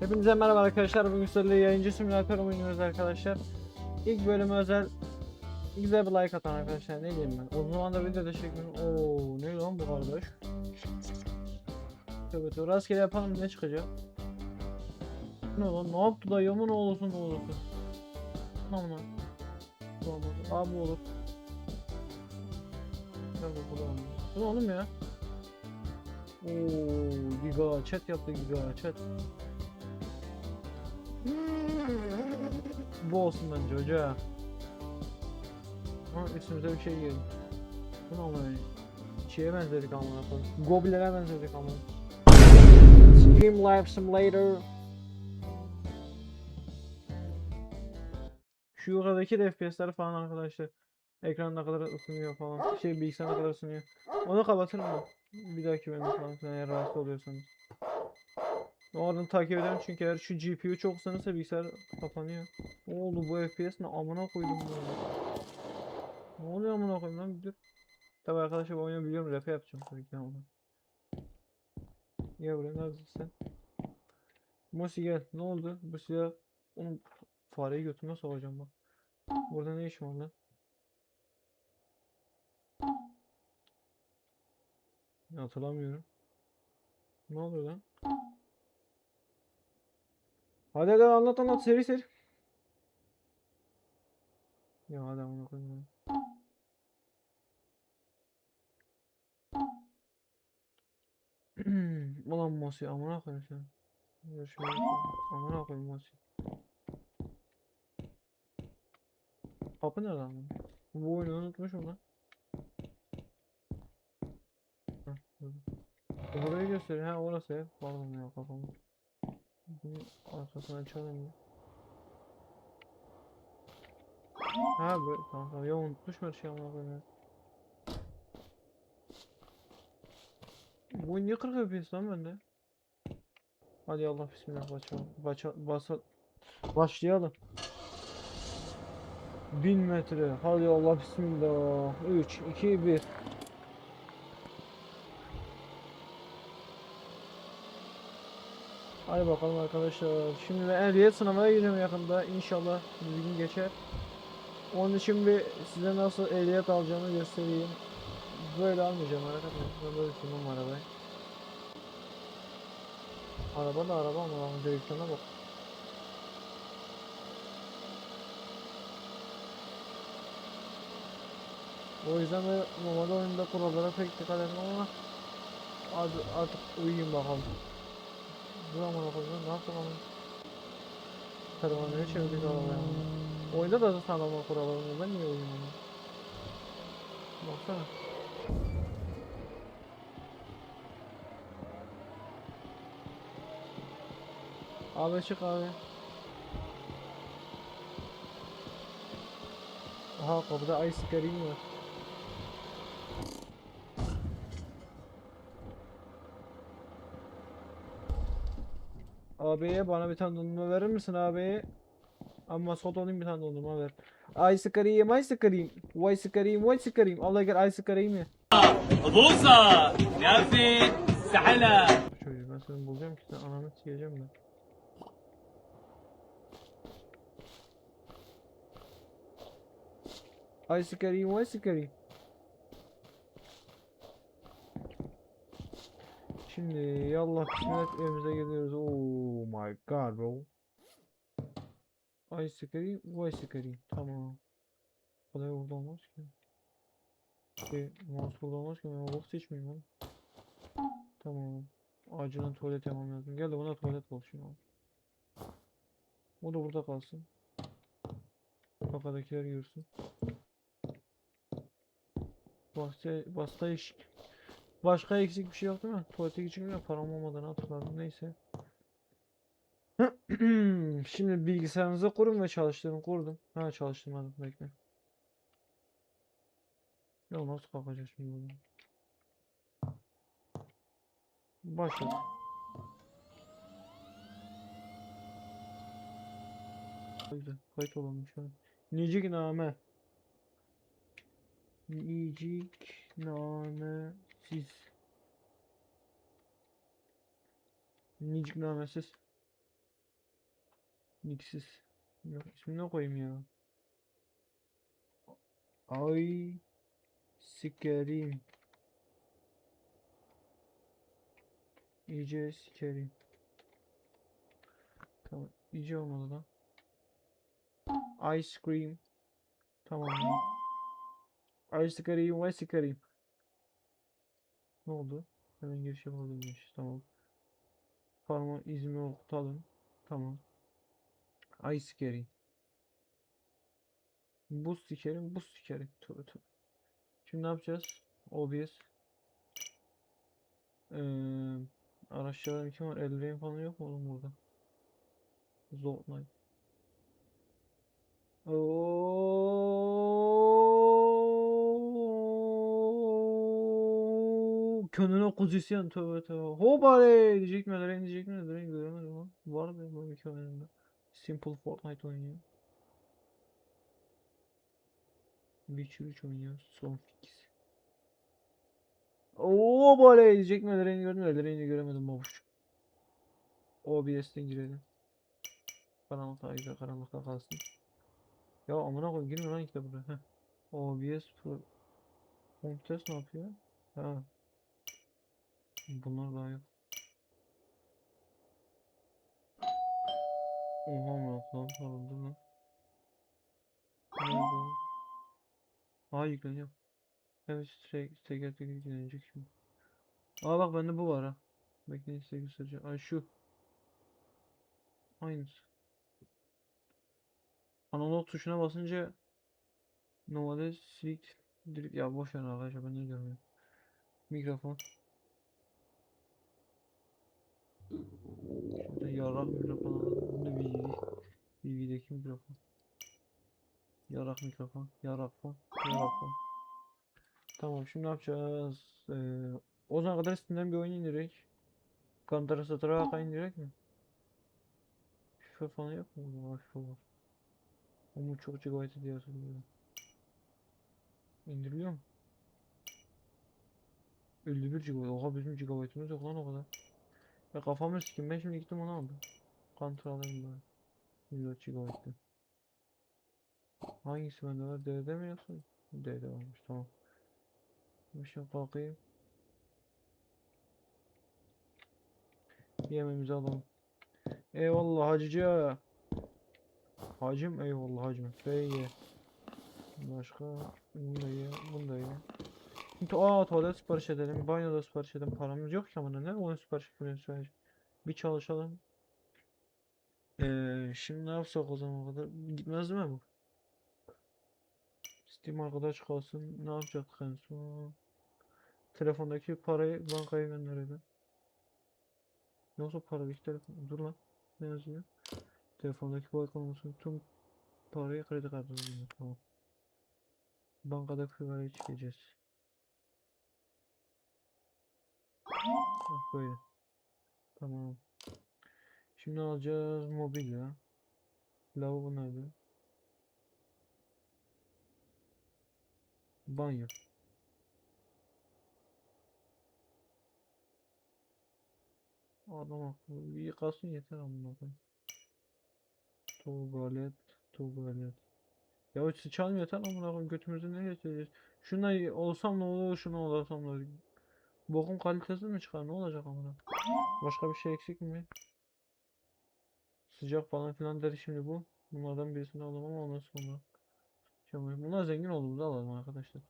Hepinize merhaba arkadaşlar. Bugün sizlerle yayıncı simülatör oynuyoruz arkadaşlar. İlk bölüme özel güzel bir like atan arkadaşlar. Ne diyeyim ben? O zaman da videoda çekmiyorum. Oo ne lan bu kardeş? Tövbe rastgele yapalım ne çıkacak? Ne lan? Ne yaptı da yaman oğlusun ne olursun? Tamam lan. Tamam abi olur. Bakalım. Bu ne oğlum ya? Oo, giga chat yaptı giga chat. Bu olsun bence hoca. Ama üstümüze bir şey geldi. Bu ne öyle? Şeye benzedik amına koyayım. Goblin'e benzedik amına. Stream Live Simulator. Şu yukarıdaki de FPS'ler falan arkadaşlar. Ekran ne kadar ısınıyor falan. Şey bilgisayar ne kadar ısınıyor. Onu kapatırım ben. Bir dahaki bölümde falan eğer rahatsız oluyorsanız. Oradan takip ederim çünkü eğer şu GPU çok ısınırsa bilgisayar kapanıyor. Oldu bu FPS ne amına koydum bunu. Ne oluyor amına koydum lan bir. Tabi arkadaşlar oyunu biliyorum rap yapacağım tabii ki ama. Gel buraya neredesin sen? Mosi gel ne oldu? Bu silah onun fareyi götüme sokacağım bak. Burada ne işin var lan? Hatırlamıyorum. Ne oluyor lan? Hadi hadi anlat anlat seri seri. Ya hadi amına koyayım. ya. Ulan Mosi amına koyayım sen. Görüşmeyi amına koyayım Mosi. Kapı nerede lan? Bu oyunu unutmuşum lan. Heh. Burayı gösteriyor. Ha orası ev. Pardon ya kafamı. Bunu arkasını ya. Ha böyle tamam tamam ya unutmuş her şeyi koyayım ya. Bu niye 40 FPS lan bende? Hadi Allah bismillah başlayalım. Başa, basa, başlayalım. 1000 metre. Hadi Allah bismillah. 3 2 1 Hadi bakalım arkadaşlar. Şimdi ben ehliyet sınavına gireceğim yakında. İnşallah bir gün geçer. Onun için bir size nasıl ehliyet alacağımı göstereyim. Böyle almayacağım arkadaşlar. Böyle sunum arabayı. Araba da araba ama lan direksiyona bak. O yüzden de normalde oyunda kurallara pek dikkat etmem ama artık uyuyayım bakalım. Bu zaman okudum ne yaptım ama Karavanları çevirdik arabaya Oyunda da zaten adamlar kurallarını ben niye uyumuyorum Baksana. Abi çık abi. Aha kapıda ice cream var Abiye bana bir tane dondurma verir misin abiye? Ama sodanın bir tane dondurma ver. Ay sıkarayım, ay sıkarayım. Vay sıkarayım, vay sıkarayım. Allah gel ay sıkarayım ya. Boza, Nafi, Sahala. Çocuğu ben seni bulacağım ki sen ananı sikeceğim ben. Ay sıkarayım, vay sıkarayım. Şimdi yallah bismillah evimize geliyoruz. Oh my god bro. Ice cream, ice cream. Tamam. Kolay burada olmaz ki. Şey, mouse burada olmaz ki. Ben box seçmeyeyim lan. Tamam. Acilen tuvalet yapmam lazım. Gel de buna tuvalet bul şimdi. O da burada kalsın. Kafadakiler görsün. Basta, basta eşik. Başka eksik bir şey yok değil mi? Tuvalete gideceğim param olmadığını hatırladım. Neyse. Şimdi bilgisayarınızı kurun ve çalıştırın. Kurdum. Ha çalıştırmadım. Bekle. Ya nasıl kalkacağız şimdi buradan? Başla. Kayıt, kayıt olalım şu an. Nicik name. Nicik name siz. Nicik namesiz. Niksiz. Yok, ismini koyayım ya. Ay sikerim. İyice sikerim. Tamam. iyice olmadı lan. Ice cream. Tamam. Ice cream ve sikerim. Ne oldu? Hemen giriş yapabilmiş. Tamam. Parma izimi okutalım. Tamam. Ay sikerim. Buz sikerim, buz sikerim. Tövbe tövbe. Şimdi ne yapacağız? OBS. Ee, araçlardan kim var? Eldrain falan yok mu oğlum burada? Zoltnite. Oo, Kendine kuzisyen tövbe tövbe. Hopale diyecek mi? Eldrain diyecek mi? Eldrain göremedim lan. Var benim bu iki oyunumda. Simple Fortnite oynuyor. Witcher 3 oynuyor. Son fix. Oo böyle diyecek mi? Eldrain'i gördüm. Eldrain'i göremedim babuş. OBS'ten girelim. Karanlıkta ayda karanlıkta kalsın. Ya amına koyayım girme lan işte buraya. Heh. OBS Pro. Home test ne yapıyor? Ha. Bunlar daha yok. Oha koyayım sarıldı lan. Nerede o? Aa yükleniyor. Evet teker teker teker yüklenecek şimdi. Aa bak bende bu var ha. Bekleyin size göstereceğim. Ay şu. Aynısı. Analog tuşuna basınca normalde silik ya boş ver arkadaşlar ben ne ya. Mikrofon. Şurada yarak mikrofon alalım. Bu da VV. VV'deki mikrofon. Yarak mikrofon. Yarak fon. Yarak fon. Tamam şimdi ne yapacağız? Ee, o zaman kadar Steam'den bir oyun indirek. Counter Strike'a indirek mi? FIFA falan yok mu? Var FIFA var. Ama çok GB diye hatırlıyorum. İndiriliyor mu? 51 GB. Oha bizim GB'ımız yok lan o kadar. Ya kafamı sikim ben şimdi gittim onu aldım. Kontrol alayım bari. 104 GB'dı. Hangisi bende var? D'de mi yoksa? D'de varmış tamam. Bir şey kalkayım. Yemeğimizi alalım. Eyvallah hacıca. Hacım eyvallah hacım. Bey Başka bunu da ye, bunu da ye. Aa tuvalet sipariş edelim. Banyoda sipariş edelim. Paramız yok ki ama ne? Onu sipariş etmeye sipariş. Bir çalışalım. Ee, şimdi ne yapsak o zaman kadar? Gitmez mi bu? Steam arkadaş kalsın. Ne yapacaktık en son? Telefondaki parayı bankaya gönderelim. Nasıl paradaki telefon? Dur lan. Ne yazıyor? Telefondaki banka olmasın. Tüm parayı kredi kartına. Tamam. Bankadaki parayı çekeceğiz. Bak böyle. Tamam. Şimdi alacağız mobilya. Lavabo nerede? Banyo. Adam akıllı. Yıkasın yeter amına koyayım. Tuvalet, tuvalet. Ya hiç sıçalım yeter amına koyayım. Götümüzü ne getireceğiz? Şuna olsam ne olur, şuna olsam ne olur. Bokun kalitesi mi çıkar? Ne olacak amına? Başka bir şey eksik mi? Sıcak falan filan der şimdi bu. Bunlardan birisini alalım ama ondan sonra. Şimdi bunlar zengin olduğumuzda alalım arkadaşlar.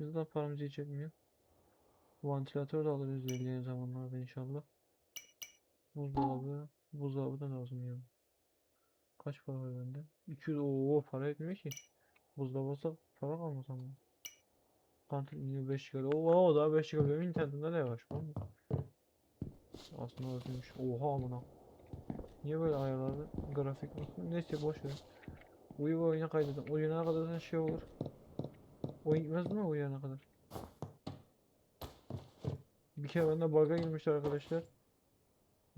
Biz de paramızı hiç etmiyor. Vantilatör de alırız ilerleyen zamanlarda inşallah. Buzdolabı, buzdolabı da lazım ya. Kaç para var bende? 200 ooo para etmiyor ki. Buzdolabı olsa para kalmaz ama. Kantin yine 5 GB. Oo daha 5 GB. İnternetimde de yavaş. Aslında özgürmüş. Oha amına. Niye böyle ayarlarda grafik? Neyse boş ver. Uyu oyuna kaydedelim. Oyuna kadar da şey olur. Oyun gitmez mi oyuna kadar? Bir kere bende bug'a girmişti arkadaşlar.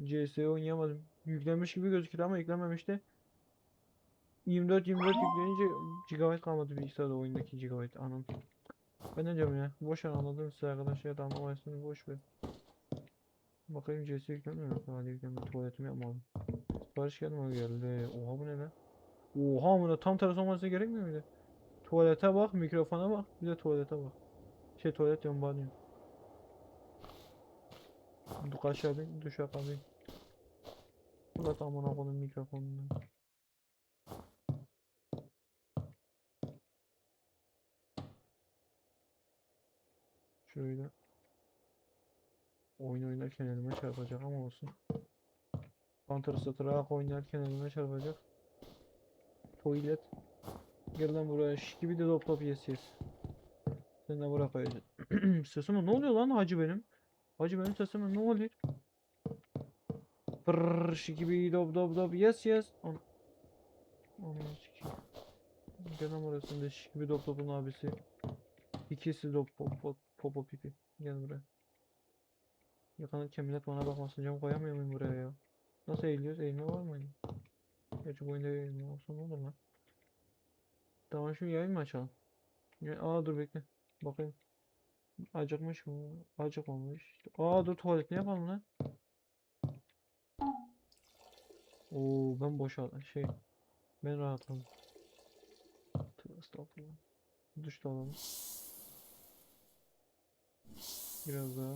CS'yi oynayamadım. Yüklenmiş gibi gözüküyor ama yüklenmemişti. 24 24 yükleyince GB kalmadı bilgisayarda oyundaki GB anam. Ben ne diyorum ya? Boş anladım size arkadaşlar da anlamayasınız boş ver. Bakayım CS yüklenmiyor mu? Hadi yüklenme. Tuvaletimi yapmadım. Sipariş geldi mi? Geldi. Oha bu ne be? Oha bu ne? Tam tersi olması gerekmiyor muydu? Tuvalete bak, mikrofona bak, bir de tuvalete bak. Şey tuvalet diyorum banyo. Duş aşağı bin, duş aşağı bin. Bu da tam ona koydum mikrofonunu. Şöyle. Oyun oynarken elime çarpacak ama olsun. Counter Strike oynarken elime çarpacak. Tuvalet. Gel lan buraya. Şş gibi de top top yes yes. Sen de koyacaksın. Sesime ne oluyor lan hacı benim? Hacı benim sesime ne oluyor? Brrrr şş gibi dop dop dop yes yes. An. Gel lan de şş gibi dop topun abisi. İkisi dop pop pop popo pipi. Gel buraya. Yıkanırken millet bana bakmasın cam koyamıyor muyum buraya ya? Nasıl eğiliyoruz? Eğilme var mı? Gerçi bu oyunda eğilme olsa ne olur lan? Tamam şimdi yayın mı açalım? Ya, aa dur bekle. Bakayım. Acıkmış mı? Acıkmamış. Aa dur tuvalet ne yapalım lan? Oo ben boşal şey ben rahatladım. Estağfurullah. Duş da alalım. Biraz daha.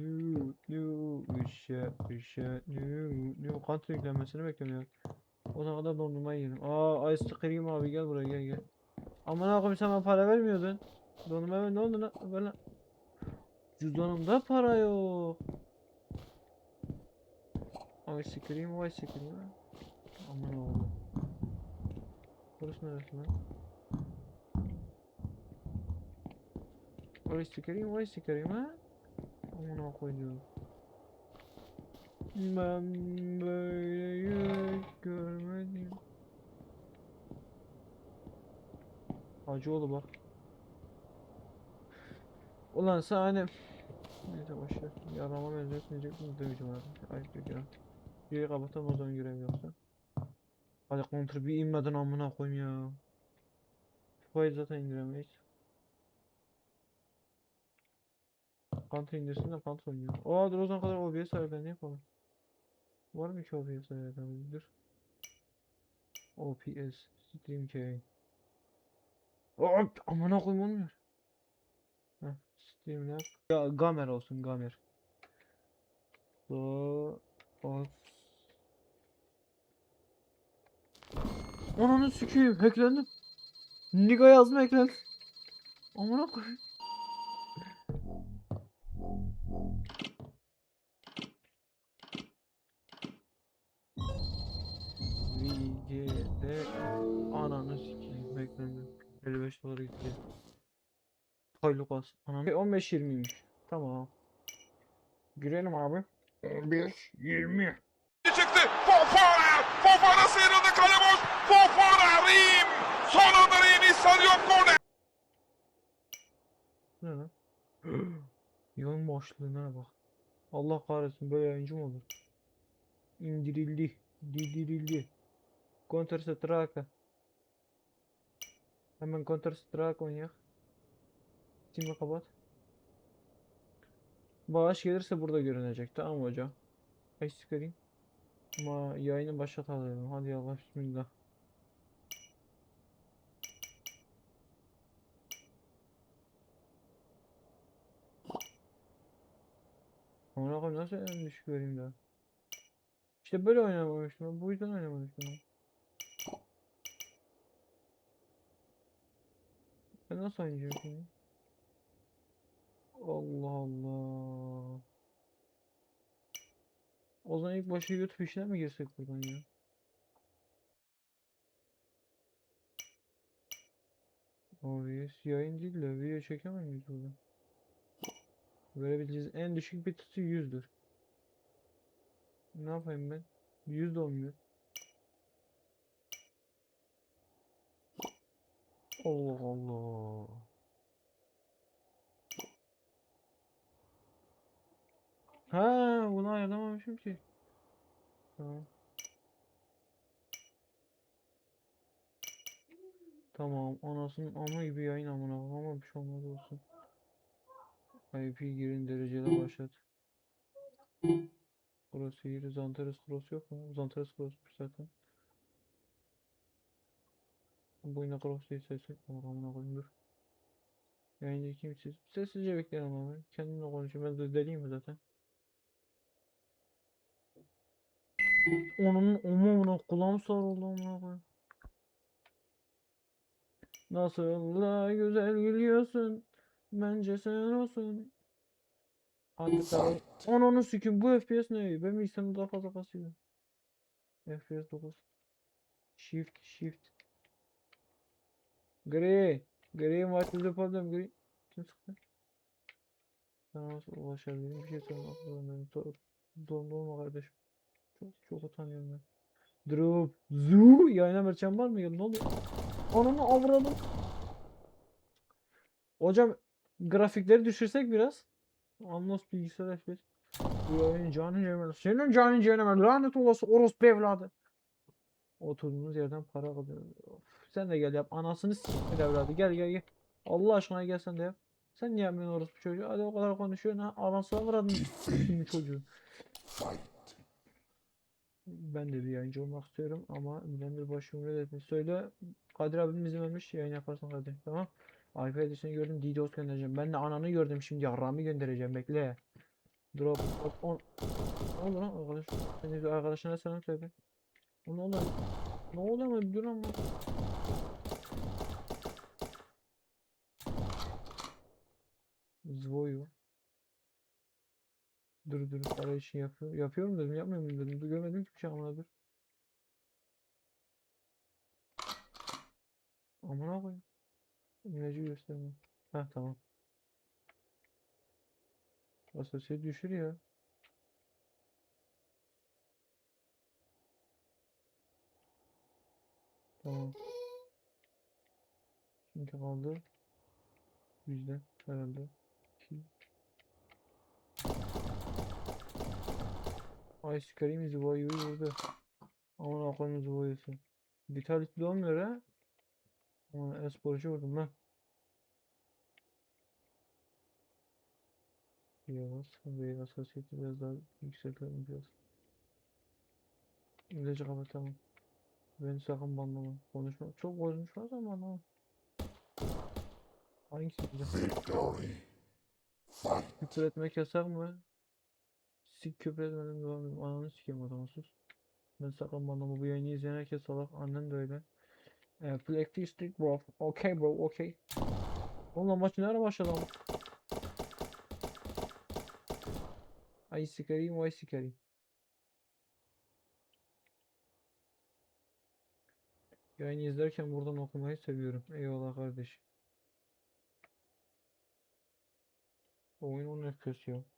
Nu nu üşe üşe nu nu kantri yüklenmesini bekliyorum ya. O zaman kadar dondurma yiyelim. Aa ice cream abi gel buraya gel gel. Aman akım sen bana para vermiyordun. Dondurma ver ne oldu lan? Lan. Cüzdanımda para yok. Ice cream ice cream. Aman oğlum. Burası neresi lan? Ice cream ice cream ha. Aman koyduğum. Ben böyle yürek görmedim. Hacıoğlu bak. Ulan sen hani... Neyse boşver. Yarama benzetmeyecek mi döveceğim abi. Ayıp ya. Yeri kapatalım o zaman görev yoksa. Hadi kontrol bir inmeden amına koyayım ya. FIFA'yı zaten indiremeyiz. Counter indirsin de Counter oynuyor. Aa dur o zaman kadar OBS ayarlarını ne yapalım? Var mı ki OBS ayarlarını? Dur. OPS Stream Key. Hop amına koyayım olmuyor. Heh, Streamlab. Ya Gamer olsun Gamer. So of. Ananı sikeyim hacklendim. Niga yazma hacklendim. Amına koyayım. Toyluk az. Ananı 15 20'ymiş. Tamam. Girelim abi. 15 20. çıktı. Fofana. Fofana sıyrıldı kale boş. Fofana. Rim. Son anda Rim'i sanıyor korner. Ne lan? Yayın başlığına bak. Allah kahretsin böyle yayıncı mı olur? İndirildi. Didirildi. Counter Strike. Hemen Counter Strike oynayak. Steam'i kapat. Bağış gelirse burada görünecek tamam hocam? Ay sıkarayım. Ama yayını başlatalım. Hadi Allah bismillah. Amına nasıl en düşük göreyim daha. İşte böyle oynamamıştım. Ben bu yüzden oynamamıştım. ben. Ben nasıl oynayacağım şimdi? Allah Allah. O zaman ilk başta YouTube işine mi girsek buradan ya? OBS yayın değil de video çekemem burada? Verebileceğiz en düşük bir tutu 100'dür. Ne yapayım ben? 100 de olmuyor. Allah Allah. Ha, bunu ayarlamamışım ki. Tamam. Tamam, anasının ama gibi yayın amına ama bir şey olmaz olsun. IP girin dereceli başlat. Crosshair, Zantares Cross yok mu? Zantares Cross'muş zaten. Bu yine Cross değil sesi. Amına koyayım dur. Yayıncı kimsiz? Sessizce beklerim ama. Kendimle konuşuyorum. Ben de deliyim zaten? Onun umumuna kulağım sarıldı amına koyayım. Nasıl da güzel gülüyorsun. Bence sen olsun. Hadi tabii. Ananı sikim bu FPS ne? Ben bilgisayarımı daha fazla kasıyor. FPS 9. Shift shift. Gri. Gri what is the problem Gri? Kim sıktı? Sana nasıl ulaşabilirim? Bir şey sormak zorundayım. Zorunda olma kardeşim. Çok çok utanıyorum ben. Drop. Zu. Yayına merçem var mı? Ya ne oluyor? Ananı avradım. Hocam grafikleri düşürsek biraz. Anlos bilgisayar FPS. Bu yayın canın cehenneme. Senin canın cehenneme. Lanet olası orospu evladı. Oturduğumuz yerden para alıyor. Sen de gel yap. Anasını s**tir evladı. Gel gel gel. Allah aşkına gel sen de yap. Sen niye yapmıyorsun orospu çocuğu? Hadi o kadar konuşuyorsun ha. Anasını avradın. çocuğu. Ben de bir yayıncı olmak istiyorum ama Blender başımı etmiş. Söyle Kadir abim izin vermiş yayın yaparsın Kadir tamam. Alfa Edison'u gördüm DDoS göndereceğim. Ben de ananı gördüm şimdi yarrağımı göndereceğim bekle. Drop drop on. Ne oldu lan arkadaş? Sen de arkadaşına selam söyle. O ne oldu? Ne oldu ama dur ama. Zvoyu. Dur dur para işi yapıyor. Yapıyorum dedim yapmıyor muyum dedim. Görmedim ki bir şey amına dur. Amına koyayım. İmlacı gösterme. Heh tamam. Asosiye düşür ya. Tamam. Şimdi kaldı. Bizde herhalde. İki. Ay sikarayım Zıvayı'yı vurdu. Aman aklını Zıvayı'sı. Vitalitli olmuyor ha. Aman esporcu vurdum lan. Yavaş. Ve hassasiyeti biraz daha yükseltelim biraz. İlacı kapatalım. Beni sakın banlama. Konuşma. Çok konuşmaz ama anlamam. Hangisi güzel? Victory. Fight. Küfür etmek yasak mı? Sik küfür etmeden devam edeyim. Ananı sikeyim o zaman sus. Ben banlama. Bu yayını izleyen herkes salak. Annen de öyle. E, Play stick bro. Okay bro. Okay. Oğlum maç nerede başladı? Ay sikarayım vay sikarayım. Yayını izlerken buradan okumayı seviyorum. Eyvallah kardeş. Oyun 10 FPS.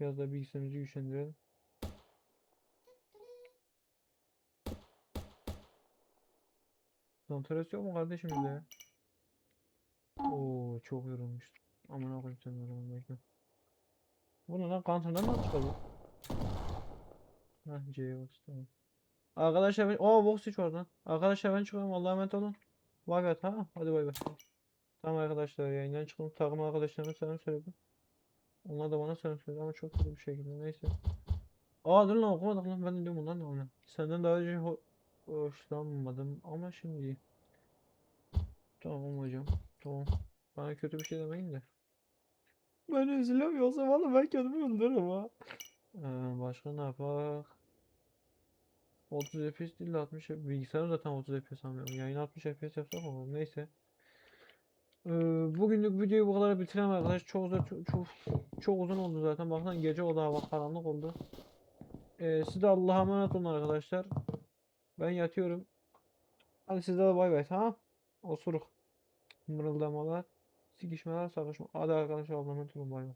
Biraz da bilgisayarımızı güçlendirelim. Zantares yok mu kardeşim ya? Oo çok yorulmuştum. Aman koyayım sen o zaman bekle. Bu ne lan kantardan nasıl çıkardı? Heh C'ye bas tamam. Arkadaşlar ben... Oo box hiç var lan. Arkadaşlar ben çıkıyorum Allah'a emanet olun. Bay bay tamam hadi bay bay. Tamam arkadaşlar yayından çıktım takım arkadaşlarıma selam söyledim. Onlar da bana söyledi ama çok kötü bir şekilde neyse. Aa dur lan okumadık lan ben de diyorum bunlar ne oluyor. Senden daha önce ho hoşlanmadım ama şimdi. Tamam hocam tamam. Bana kötü bir şey demeyin de. Ben üzülemiyorsam valla ben kendimi öldürürüm ha. Ee, başka ne yapak? 30 FPS değil de 60 FPS. Bilgisayarım zaten 30 FPS almıyorum. Yayın 60 FPS yapsak olur. Neyse. Ee, bugünlük videoyu bu kadar bitireyim arkadaş. Çok çok, çok, çok uzun oldu zaten. Bakın gece o da hava karanlık oldu. Ee, siz de Allah'a emanet olun arkadaşlar. Ben yatıyorum. Hadi size de bay bay tamam. Osuruk. Mırıldamalar. Sikişmeler, sakışma. Hadi arkadaşlar Allah'a emanet olun bay bay.